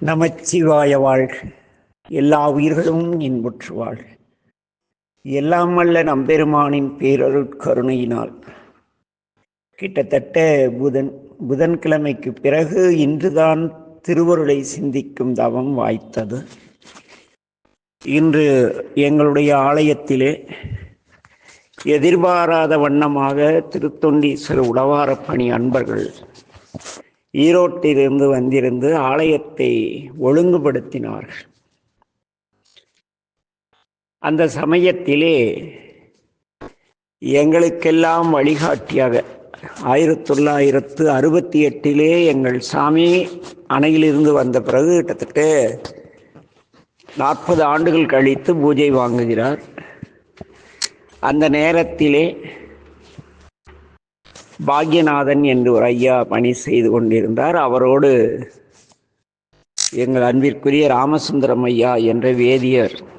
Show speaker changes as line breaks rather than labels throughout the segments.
நமச்சிவாய வாழ்க. எல்லா உயிர்களும் இன்புற்று வாழ்க. எல்லாம் அல்ல நம்பெருமானின் பேரருட்கருணையினால் கிட்டத்தட்ட புதன் புதன்கிழமைக்கு பிறகு இன்றுதான் திருவருளை சிந்திக்கும் தவம் வாய்த்தது. இன்று எங்களுடைய ஆலயத்திலே எதிர்பாராத வண்ணமாக திருத்தொண்டீஸ்வர உளவாரப் பணி அன்பர்கள் ஈரோட்டிலிருந்து வந்திருந்து ஆலயத்தை ஒழுங்குபடுத்தினார்கள். அந்த சமயத்திலே எங்களுக்கெல்லாம் வழிகாட்டியாக ஆயிரத்தி தொள்ளாயிரத்து அறுபத்தி எட்டிலே எங்கள் சாமி அணையிலிருந்து வந்த பிறகு கிட்டத்தட்ட நாற்பது ஆண்டுகள் கழித்து பூஜை வாங்குகிறார். அந்த நேரத்திலே பாக்யநாதன் என்று ஒரு ஐயா பணி செய்து கொண்டிருந்தார். அவரோடு எங்கள் அன்பிற்குரிய ராமசுந்தரம் ஐயா என்ற வேதியர்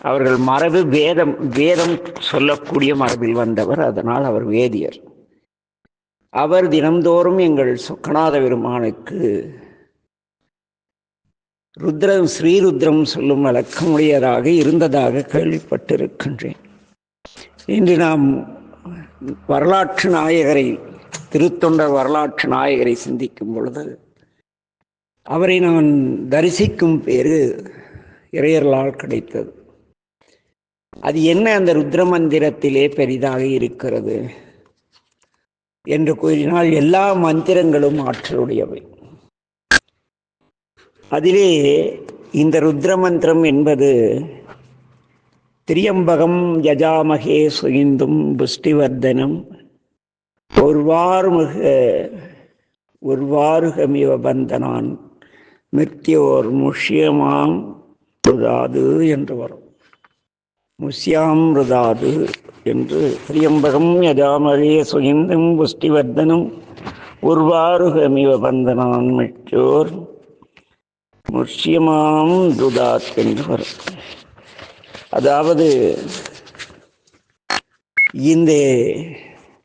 அவர்கள் மரபு வேதம் வேதம் சொல்லக்கூடிய மரபில் வந்தவர். அதனால் அவர் வேதியர். அவர் தினந்தோறும் எங்கள் சொக்கநாத பெருமானுக்கு ருத்ரம் ஸ்ரீருத்ரம் சொல்லும் வழக்கமுடையதாக இருந்ததாக கேள்விப்பட்டிருக்கின்றேன். இன்று நாம் வரலாற்று நாயகரை திருத்தொண்டர் வரலாற்று நாயகரை சிந்திக்கும் பொழுது அவரை நான் தரிசிக்கும் பேரு இறையர்களால் கிடைத்தது. அது என்ன அந்த ருத்ர மந்திரத்திலே பெரிதாக இருக்கிறது என்று கூறினால் எல்லா மந்திரங்களும் ஆற்றலுடையவை. அதிலே இந்த ருத்ர மந்திரம் என்பது திரியம்பகம் யஜாமகே சுகிந்தும் புஷ்டிவர்தனம். ஒருவாறுமிக ஒருவாறுகமிவ பந்தனான் மிருத்தியோர் முஷியமாம் ருதாது என்று வரும். முஷ்யாம் ருதாது என்று திரியம்பகம் யஜாமகே சுகிந்தும் புஷ்டிவர்தனம். உர்வாருகமிவ பந்தனான் மிச்சோர் முஷ்யமாம் துதாத் என்று வரும். அதாவது இந்த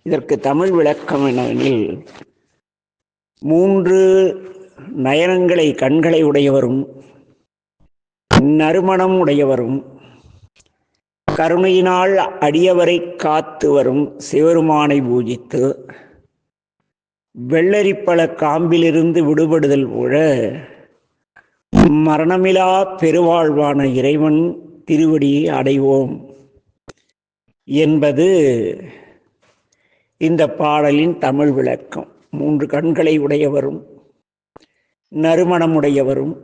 இதற்கு தமிழ் விளக்கம் என்னவெனில் மூன்று நயனங்களை கண்களை உடையவரும் நறுமணம் உடையவரும் கருணையினால் அடியவரை காத்து வரும் சிவருமானை பூஜித்து வெள்ளரிப்பழ காம்பிலிருந்து விடுபடுதல் போல மரணமிலா பெருவாழ்வான இறைவன் திருவடியை அடைவோம் என்பது இந்த பாடலின் தமிழ் விளக்கம். மூன்று கண்களை உடையவரும் நறுமணமுடையவரும்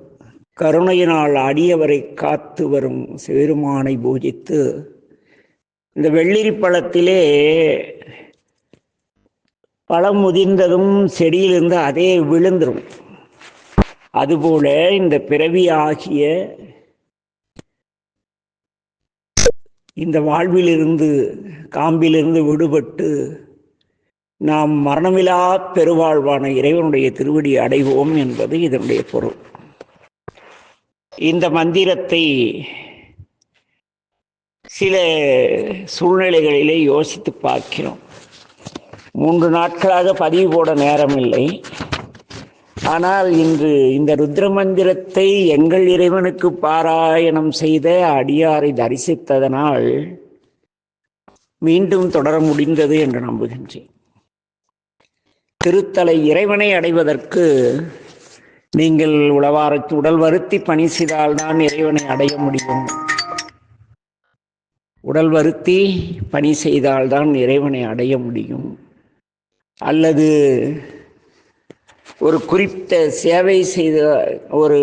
கருணையினால் அடியவரை காத்து வரும் சேருமானை பூஜித்து இந்த வெள்ளிரி பழத்திலே பழம் முதிர்ந்ததும் செடியிலிருந்து அதே விழுந்துடும் அதுபோல இந்த பிறவி ஆகிய இந்த வாழ்விலிருந்து காம்பிலிருந்து விடுபட்டு நாம் மரணமிலா பெருவாழ்வான இறைவனுடைய திருவடி அடைவோம் என்பது இதனுடைய பொருள். இந்த மந்திரத்தை சில சூழ்நிலைகளிலே யோசித்து பார்க்கிறோம். மூன்று நாட்களாக பதிவு போட நேரமில்லை. ஆனால் இன்று இந்த ருத்ர மந்திரத்தை எங்கள் இறைவனுக்கு பாராயணம் செய்த அடியாரை தரிசித்ததனால் மீண்டும் தொடர முடிந்தது என்று நம்புகின்றேன். திருத்தலை இறைவனை அடைவதற்கு நீங்கள் உளவார உடல் வருத்தி பணி செய்தால்தான் இறைவனை அடைய முடியும். உடல் வருத்தி பணி செய்தால்தான் இறைவனை அடைய முடியும். அல்லது ஒரு குறிப்பிட்ட சேவை செய்த ஒரு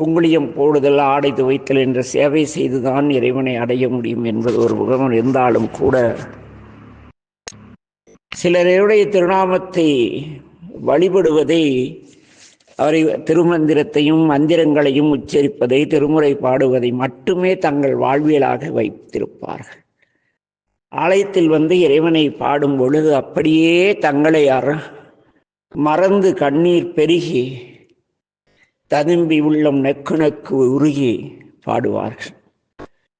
குங்குளியம் போடுதல் ஆடை துவைத்தல் என்ற சேவை செய்துதான் இறைவனை அடைய முடியும் என்பது ஒரு முகம் இருந்தாலும் கூட. சிலருடைய திருநாமத்தை வழிபடுவதை அவரை திருமந்திரத்தையும் மந்திரங்களையும் உச்சரிப்பதை திருமுறை பாடுவதை மட்டுமே தங்கள் வாழ்வியலாக வைத்திருப்பார்கள். ஆலயத்தில் வந்து இறைவனை பாடும் பொழுது அப்படியே தங்களை அற மறந்து கண்ணீர் பெருகி ததும்பி உள்ளம் நெக்கு நெக்கு உருகி பாடுவார்கள்.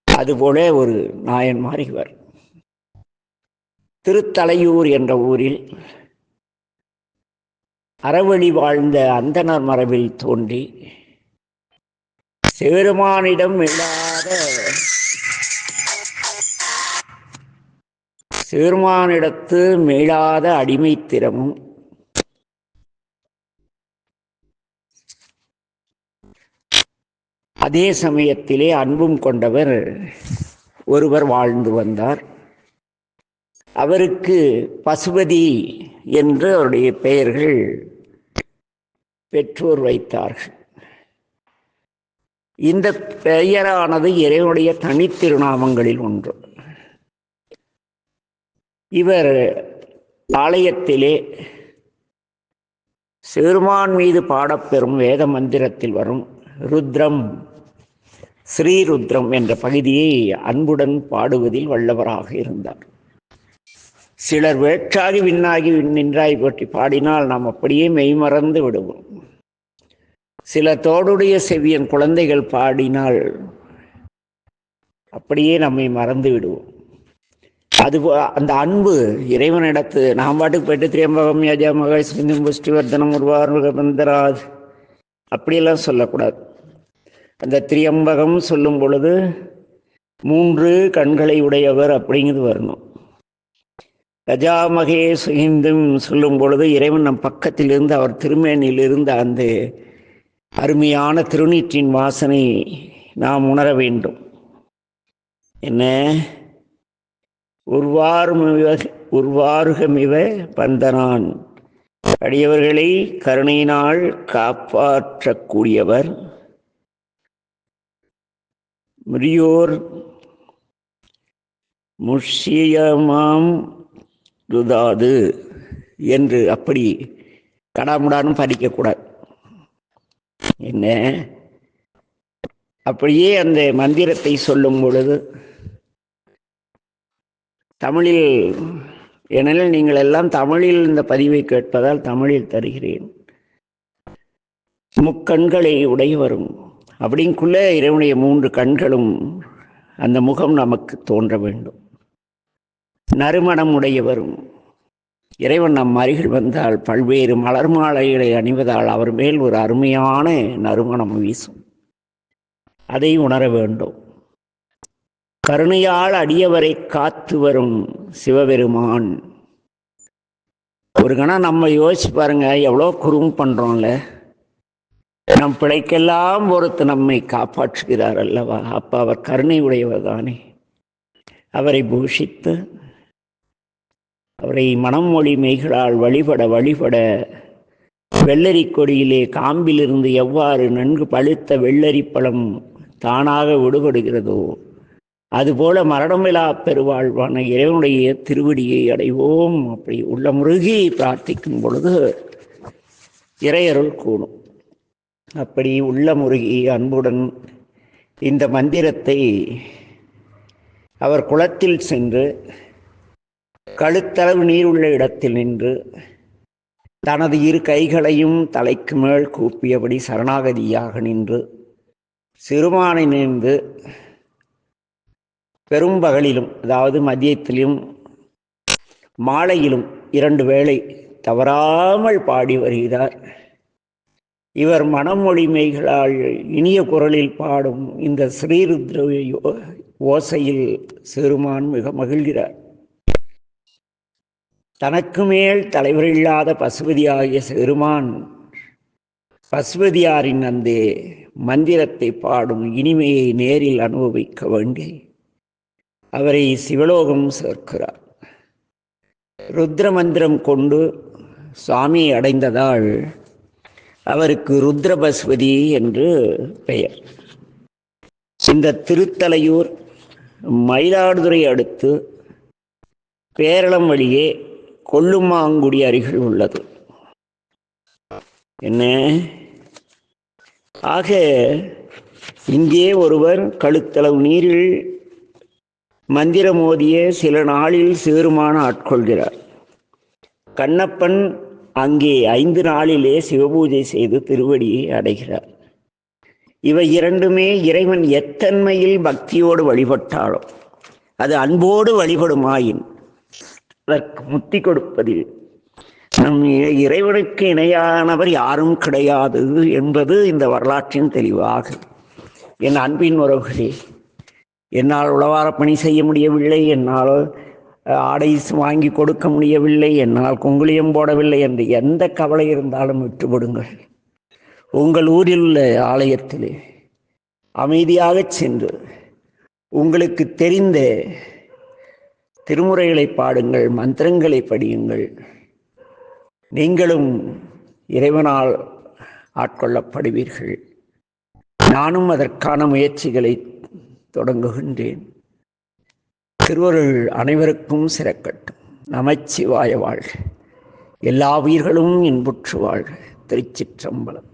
அதுபோல ஒரு நாயன்மார் இவர் திருத்தலையூர் என்ற ஊரில் அறவழி வாழ்ந்த அந்தனர் மரபில் தோன்றி சிவருமானிடம் இல்லாத சீர்மானிடத்து மீளாத அடிமைத்திறமும் அதே சமயத்திலே அன்பும் கொண்டவர் ஒருவர் வாழ்ந்து வந்தார். அவருக்கு பசுபதி என்று அவருடைய பெயர்கள் பெற்றோர் வைத்தார்கள். இந்த பெயரானது இறைவனுடைய தனித்திருநாமங்களில் ஒன்று. இவர் ஆலயத்திலே சிறுமான் மீது பாடப்பெறும் வேத மந்திரத்தில் வரும் ருத்ரம் ஸ்ரீருத்ரம் என்ற பகுதியை அன்புடன் பாடுவதில் வல்லவராக இருந்தார். சிலர் வேற்றாகி விண்ணாகி நின்றாய் பற்றி பாடினால் நாம் அப்படியே மெய்மறந்து விடுவோம். சில தோடுடைய செவியன் குழந்தைகள் பாடினால் அப்படியே நம்மை மறந்து விடுவோம். அது அந்த அன்பு இறைவனிடத்து. நாம் பாட்டுக்கு போயிட்டு திரியம்பகம் யஜா மகேஷ் சிந்தும் புஷ்டிவர்தனம் உருவார்ந்தராஜ் அப்படியெல்லாம் சொல்லக்கூடாது. அந்த திரியம்பகம் சொல்லும் பொழுது மூன்று கண்களை உடையவர் அப்படிங்கிறது வரணும். கஜாமகே சுகிந்தும் சொல்லும் பொழுது இறைவன் நம் பக்கத்திலிருந்து அவர் திருமேனியிலிருந்து அந்த அருமையான திருநீற்றின் வாசனை நாம் உணர வேண்டும். என்ன? உருவாருமிவ உருவாருகமிவ பந்தனான். அடியவர்களை கருணையினால் காப்பாற்றக்கூடியவர் முரியோர் முஷியமாம் துதாது என்று அப்படி கடாமுடானும் படிக்கக்கூடாது என்ன? அப்படியே அந்த மந்திரத்தை சொல்லும் பொழுது தமிழில் ஏனெனில் நீங்கள் எல்லாம் தமிழில் இந்த பதிவை கேட்பதால் தமிழில் தருகிறேன். முக்கண்களை உடையவரும். அப்படிங்குள்ள இறைவனுடைய மூன்று கண்களும் அந்த முகம் நமக்கு தோன்ற வேண்டும். நறுமணம் உடையவரும். இறைவன் நம் அருகில் வந்தால் பல்வேறு மலர் மாலைகளை அணிவதால் அவர் மேல் ஒரு அருமையான நறுமணம் வீசும். அதை உணர வேண்டும். கருணையால் அடியவரை காத்து வரும் சிவபெருமான். ஒரு கணம் நம்ம யோசிச்சு பாருங்க எவ்வளோ குறும் பண்ணுறோம்ல நம் பிழைக்கெல்லாம் பொறுத்து நம்மை காப்பாற்றுகிறார் அல்லவா? அப்போ அவர் கருணை உடையவர் தானே. அவரை பூஷித்து அவரை மனமொழி மெய்களால் வழிபட வழிபட வெள்ளரி கொடியிலே காம்பிலிருந்து எவ்வாறு நன்கு பழுத்த வெள்ளரி பழம் தானாக விடுபடுகிறதோ அதுபோல மரணமிலா பெருவாழ்வான இறைவனுடைய திருவடியை அடைவோம். அப்படி உள்ள முருகி பிரார்த்திக்கும் பொழுது இறையருள் கூடும். அப்படி உள்ள முருகி அன்புடன் இந்த மந்திரத்தை அவர் குளத்தில் சென்று கழுத்தளவு நீர் உள்ள இடத்தில் நின்று தனது இரு கைகளையும் தலைக்கு மேல் கூப்பியபடி சரணாகதியாக நின்று சிறுமானை நின்று பெரும்பகலிலும் அதாவது மதியத்திலும் மாலையிலும் இரண்டு வேளை தவறாமல் பாடி வருகிறார். இவர் மனமொழிமைகளால் இனிய குரலில் பாடும் இந்த ஸ்ரீருத்ர ஓசையில் சிறுமான் மிக மகிழ்கிறார். தனக்கு மேல் தலைவரில்லாத பசுபதியாகிய சிறுமான் பசுபதியாரின் அந்த மந்திரத்தை பாடும் இனிமையை நேரில் அனுபவிக்க வேண்டி அவரை சிவலோகம் சேர்க்கிறார். ருத்ர மந்திரம் கொண்டு சுவாமி அடைந்ததால் அவருக்கு ருத்ரபஸ்வதி என்று பெயர். இந்த திருத்தலையூர் மயிலாடுதுறை அடுத்து பேரளம் வழியே கொல்லுமாங்குடி அருகில் உள்ளது. என்ன? ஆக இங்கே ஒருவர் கழுத்தளவு நீரில் மந்திரம் ஓதிய சில நாளில் சிறுமான ஆட்கொள்கிறார். கண்ணப்பன் அங்கே ஐந்து நாளிலே சிவபூஜை செய்து திருவடியை அடைகிறார். இவை இரண்டுமே இறைவன் எத்தன்மையில் பக்தியோடு வழிபட்டாலும் அது அன்போடு வழிபடுமாயின் அதற்கு முத்தி கொடுப்பதில் நம் இறைவனுக்கு இணையானவர் யாரும் கிடையாது என்பது இந்த வரலாற்றின் தெளிவாகும். என் அன்பின் உறவுகளே என்னால் உளவார பணி செய்ய முடியவில்லை என்னால் ஆடை வாங்கி கொடுக்க முடியவில்லை என்னால் குங்குளியம் போடவில்லை என்று எந்த கவலை இருந்தாலும் விட்டுவிடுங்கள். உங்கள் ஊரில் உள்ள ஆலயத்திலே அமைதியாகச் சென்று உங்களுக்கு தெரிந்த திருமுறைகளை பாடுங்கள் மந்திரங்களை படியுங்கள். நீங்களும் இறைவனால் ஆட்கொள்ளப்படுவீர்கள். நானும் அதற்கான முயற்சிகளை தொடங்குகின்றேன். திருவருள் அனைவருக்கும் சிறக்கட்டும். நமச்சிவாய வாழ்க. எல்லா உயிர்களும் இன்புற்று வாழ்க. திருச்சிற்றம்பலம்.